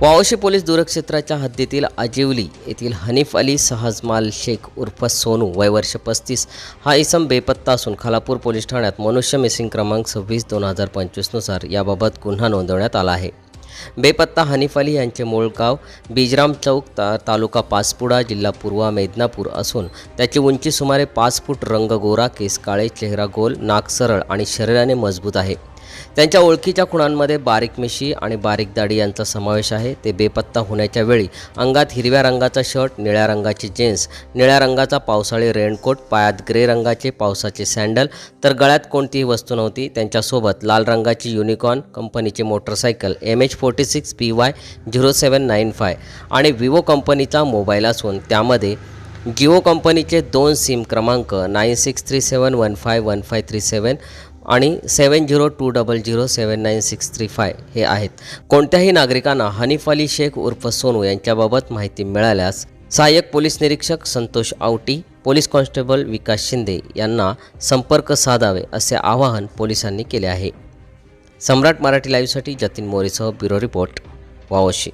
Vavashi police दूरक्षेत्राच्या हद्दीतील आजिवली येथील हनीफ अली सहजमाल शेख उर्फ सोनू वय वर्ष पस्तीस. हा इसम बेपत्ता असून खालापूर पोलीस ठाण्यात मनुष्य मिसिंग क्रमांक सव्वीस दोन हजार पंचवीसनुसार याबाबत गुन्हा नोंदवण्यात आला आहे. बेपत्ता हनीफ अली यांचे मूळ गाव बिजराम चौक ता तालुका पाचपुडा जिल्हा पूर्वा मेदनापूर असून त्याची उंची सुमारे पाच फूट रंग गोरा केस काळे चेहरा गोल नाक सरळ आणि शरीराने मजबूत आहे. त्यांच्या ओळखीच्या खुणांमध्ये बारीक मिशी आणि बारीक दाढी यांचा समावेश आहे. ते बेपत्ता होण्याच्या वेळी अंगात हिरव्या रंगाचा शर्ट निळ्या रंगाची जीन्स निळ्या रंगाचा पावसाळी रेनकोट पायात ग्रे रंगाचे पावसाचे सँडल तर गळ्यात कोणतीही वस्तू नव्हती. त्यांच्यासोबत लाल रंगाची युनिकॉर्न कंपनीची motorcycle M H forty six P Y zero seven nine five आणि विवो कंपनीचा मोबाईल असून त्यामध्ये जिओ कंपनीचे दोन सिम क्रमांक nine six three seven one five one five three seven आणि seven zero two double zero seven nine six three five हे आहेत. कोणत्याही नागरिकांना हनीफ अली शेख उर्फ सोनू यांच्याबाबत माहिती मिळाल्यास सहाय्यक पोलीस निरीक्षक संतोष आवटी पोलीस कॉन्स्टेबल विकास शिंदे यांना संपर्क साधावे असे आवाहन पोलिसांनी केले आहे. सम्राट मराठी लाईव्हसाठी जतीन मोरेसह ब्युरो रिपोर्ट वावशी.